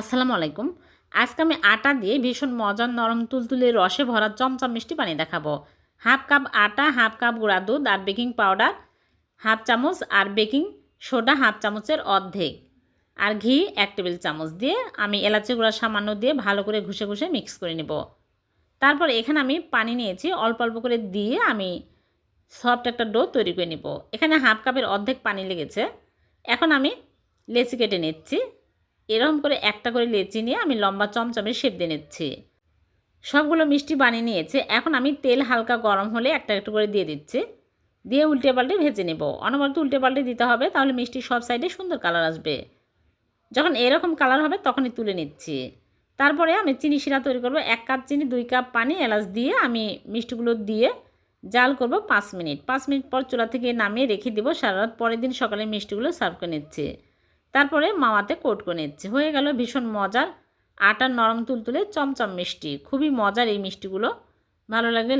আসসালামু আলাইকুম। আজকে আমি আটা দিয়ে ভীষণ মজার নরম তুলতুলে রসে ভরা চমচম মিষ্টি বানিয়ে দেখাবো। হাফ কাপ আটা, হাফ কাপ গুঁড়া দুধ আর বেকিং পাউডার, হাফ চামচ আর বেকিং সোডা, হাফ চামচের অর্ধেক। আর ঘি, এক টেবিল চামচ দিয়ে আমি এলাচি গুঁড়া সামান্য দিয়ে ভালো করে ঘুষে ঘুষে মিক্স করে নেব। তারপর এখানে আমি পানি নিয়েছি, অল্প অল্প করে দিয়ে আমি সফট একটা ডো তৈরি করে নেব। এখানে হাফ কাপের অর্ধেক পানি লেগেছে। এখন আমি লেচি কেটে নিচ্ছি। এরকম করে একটা করে লেচি নিয়ে আমি লম্বা চমচমের শেপ দিয়ে নিচ্ছি। সবগুলো মিষ্টি বানিয়ে নিয়েছে। এখন আমি তেল হালকা গরম হলে একটা একটু করে দিয়ে দিচ্ছি। দিয়ে উল্টে পাল্টে ভেজে নেব। অনবরত উল্টে পাল্টে দিতে হবে, তাহলে মিষ্টি সব সাইডে সুন্দর কালার আসবে। যখন এরকম কালার হবে, তখনই তুলে নিচ্ছি। তারপরে আমি চিনি শিরা তৈরি করব। এক কাপ চিনি, দুই কাপ পানি, এলাচ দিয়ে আমি মিষ্টিগুলো দিয়ে জাল করব পাঁচ মিনিট। পাঁচ মিনিট পর চুলা থেকে নামিয়ে রেখে দেবো। সারা রাত পরের দিন সকালে মিষ্টিগুলো সার্ভ করে নিচ্ছি। তারপরে মামাতে কোট করে নিচ্ছে। হয়ে গেল ভীষণ মজার। আটার নরম তুলতুলে চমচম মিষ্টি। খুবই মজার এই মিষ্টিগুলো। ভালো লাগলে